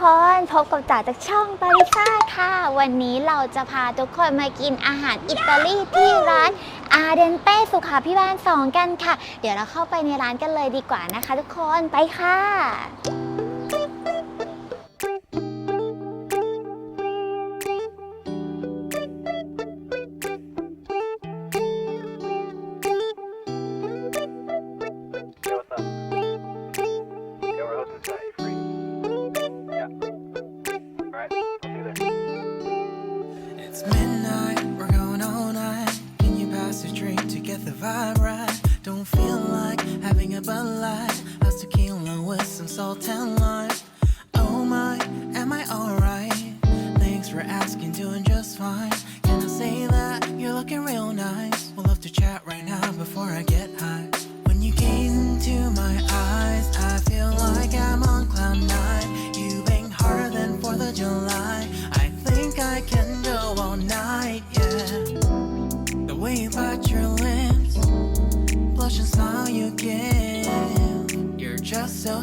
คนพบกับจ๋าจากช่องปาริซ่าค่ะ วันนี้เราจะพาทุกคนมากินอาหารอิตาลีที่ร้านอาเดนเต้สุขาพิบาล2กันค่ะ เดี๋ยวเราเข้าไปในร้านกันเลยดีกว่านะคะ ทุกคนไปค่ะ some salt and lime? Oh my, am I alright? Thanks for asking, doing just fine. Can I say that you're looking real nice? We'll love to chat right now before I get high. When you gaze into my eyes, I feel like I'm on cloud nine. You bang harder than 4th of July. I think I can go all night, yeah. The way you bite your lips, blush and smile you give. You're just so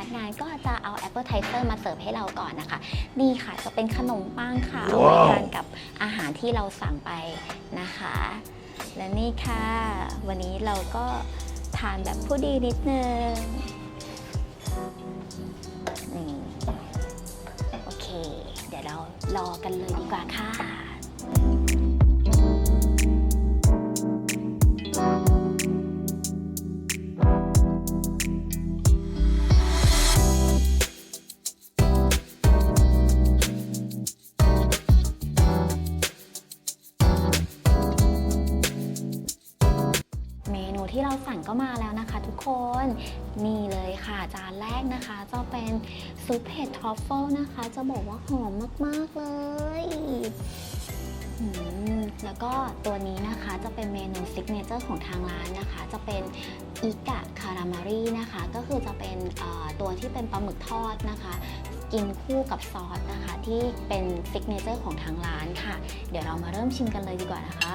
นะคะพนักงานก็จะเอาแอปเปิลไทเซอร์มาเสิร์ฟให้เราก่อนนะคะ นี่ค่ะจะเป็นขนมปังค่ะเอาไว้ทานกับอาหารที่เราสั่งไปนะคะ และนี่ค่ะ วันนี้เราก็ทานแบบผู้ดีนิดนึงนี่โอเค เดี๋ยวเรารอกันเลยดีกว่าค่ะ ที่เราสั่งก็มาแล้วนะคะ ทุกคนนี่เลยค่ะจานแรกนะคะ จะเป็นซุปเห็ดทรัฟเฟิลนะคะ จะบอกว่าหอมมาก ๆ เลยแล้วก็ตัวนี้นะคะจะเป็นเมนูซิกเนเจอร์ของทางร้านนะคะ จะเป็นอิกะคารามารีนะคะ ก็คือจะเป็นตัวที่เป็นปลาหมึกทอดนะคะ กินคู่กับซอสนะคะ ที่เป็นซิกเนเจอร์ของทางร้านค่ะ เดี๋ยวเรามาเริ่มชิมกันเลยดีกว่านะคะ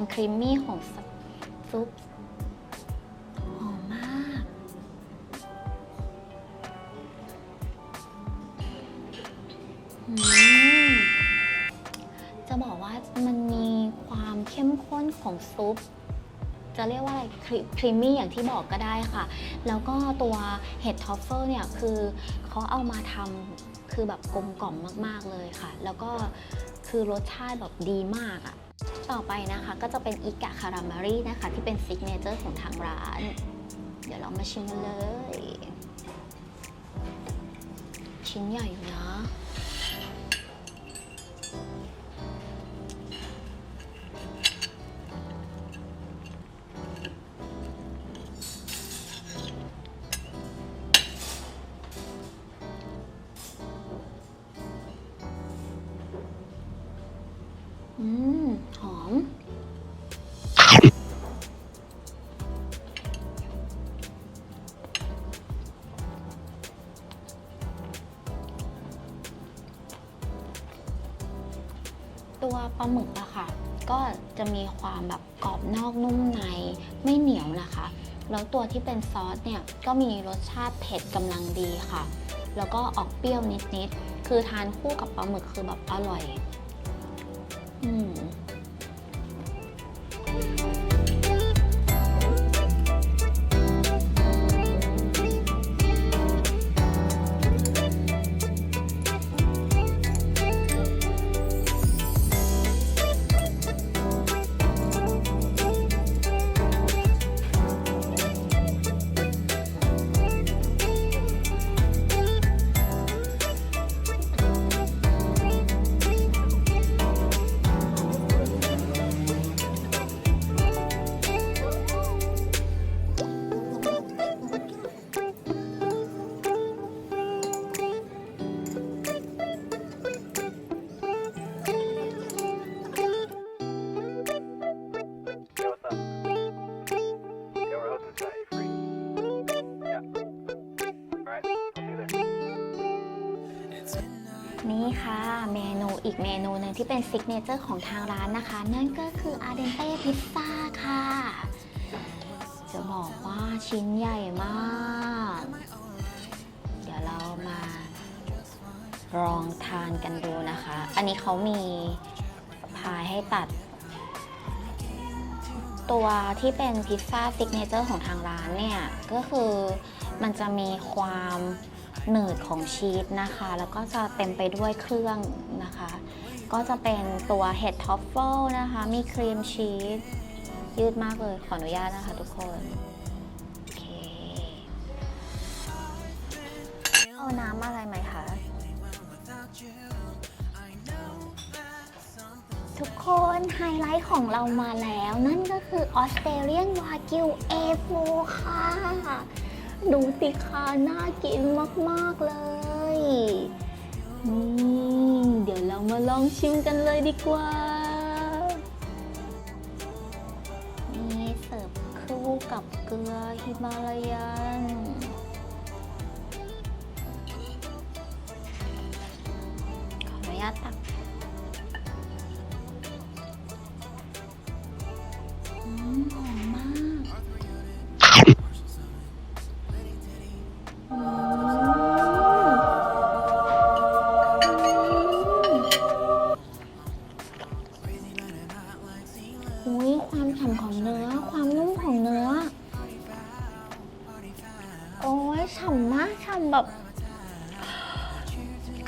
ความครีมมี่ของซุปหอมมาก อืม จะบอกว่ามันมีความเข้มข้นของซุป จะเรียกว่าอะไรครีครีมมี่อย่างที่บอกก็ได้ค่ะ แล้วก็ตัวเห็ดทอฟเฟิลเนี่ย คือเขาเอามาทำคือแบบกลมกล่อมมาก ๆ เลยค่ะ แล้วก็คือรสชาติแบบดีมากอะ ต่อไปนะคะก็จะเป็นอิกะคารามารีนะคะ ที่เป็นซิกเนเจอร์ของทางร้าน เดี๋ยวเรามาชิมกันเลย ชิ้นใหญ่อยู่นะ หอม ตัวปลาหมึกอะค่ะ ก็จะมีความแบบกรอบนอกนุ่มในไม่เหนียวนะคะ แล้วตัวที่เป็นซอสเนี่ย ก็มีรสชาติเผ็ดกำลังดีค่ะ แล้วก็ออกเปรี้ยวนิดๆ คือทานคู่กับปลาหมึกคือแบบอร่อยอืม เมนูอีกเมนูหนึ่งที่เป็นซิกเนเจอร์ของทางร้านนะคะ นั่นก็คืออาเดนเต้พิซซ่าค่ะ จะบอกว่าชิ้นใหญ่มาก เดี๋ยวเรามาลองทานกันดูนะคะ อันนี้เขามีพายให้ตัด ตัวที่เป็นพิซซ่าซิกเนเจอร์ของทางร้านเนี่ย ก็คือมันจะมีความ หนืดของชีสนะคะ แล้วก็จะเต็มไปด้วยเครื่องนะคะ ก็จะเป็นตัวเห็ดทอฟเฟิลนะคะ มีครีมชีสยืดมากเลยขออนุญาตนะคะทุกคนโอเคเอาน้ำอะไรไหมคะทุกคนไฮไลท์ของเรามาแล้ว นั่นก็คือออสเตรเลียนวากิว A4 ค่ะ ดูสิคะน่ากินมาก ๆ เลย นี่เดี๋ยวเรามาลองชิมกันเลยดีกว่า นี่เสิร์ฟคู่กับเกลือฮิมาลายัน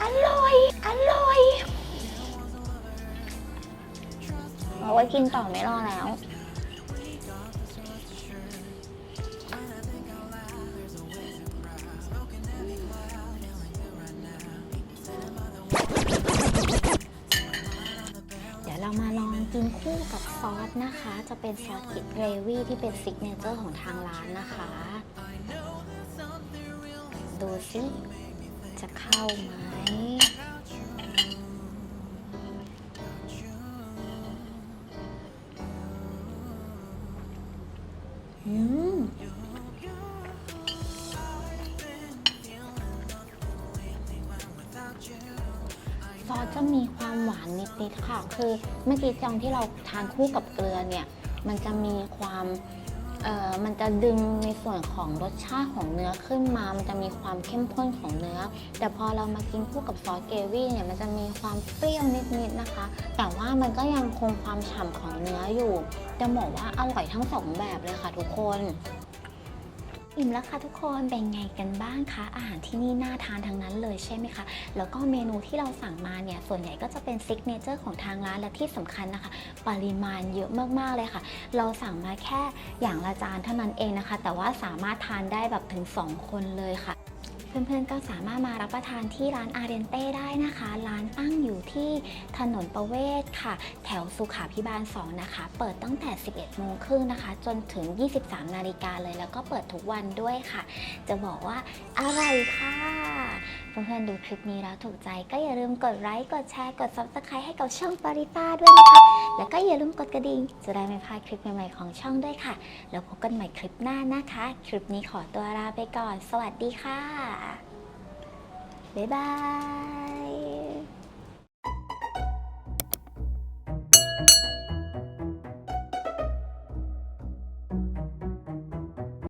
อร่อย อร่อยเอาไว้กินต่อไม่รอแล้ว เดี๋ยวเรามาลองกินคู่กับซอสนะคะ จะเป็นซอสกิเกรวี่ที่เป็นซิกเนเจอร์ของทางร้านนะคะ ดูสิ จะเข้าไหมอืมซอสจะมีความหวานนิดๆค่ะ คือเมื่อกี้จองที่เราทานคู่กับเกลือเนี่ย มันจะมีความเอ่อ มันจะดึงในส่วนของรสชาติของเนื้อขึ้นมา มันจะมีความเข้มข้นของเนื้อ แต่พอเรามากินคู่กับซอสเกรวี่เนี่ย มันจะมีความเปรี้ยวนิดๆนะคะ แต่ว่ามันก็ยังคงความฉ่ำของเนื้ออยู่ จะบอกว่าอร่อยทั้งสองแบบเลยค่ะทุกคน อิ่มแล้วค่ะทุกคนเป็นไงกันบ้างคะอาหารที่นี่น่าทานทั้งนั้นเลยใช่ไหมคะ แล้วก็เมนูที่เราสั่งมาเนี่ยส่วนใหญ่ก็จะเป็นซิกเนเจอร์ของทางร้านและที่สำคัญนะคะ ปริมาณเยอะมากๆเลยค่ะ เราสั่งมาแค่อย่างละจานเท่านั้นเองนะคะ แต่ว่าสามารถทานได้แบบถึง 2 คนเลยค่ะ เพื่อนๆก็สามารถมารับประทานที่ร้านอาเรนเต้ได้นะคะ ร้านตั้งอยู่ที่ถนนประเวศค่ะ แถวสุขาพิบาล 2 นะคะ เปิดตั้งแต่ 11 โมงครึ่งนะคะ จนถึง 23 นาฬิกาเลย แล้วก็เปิดทุกวันด้วยค่ะ จะบอกว่าอร่อยค่ะเพื่อนๆดูคลิปนี้แล้วถูกใจก็อย่าลืมกดไลค์ กดแชร์ กด subscribe ให้กับช่องปาริต้าด้วยนะคะ แล้วก็อย่าลืมกดกระดิ่ง จะได้ไม่พลาดคลิปใหม่ๆของช่องด้วยค่ะ แล้วพบกันใหม่คลิปหน้านะคะ คลิปนี้ขอตัวลาไปก่อน สวัสดีค่ะบ๊ายบาย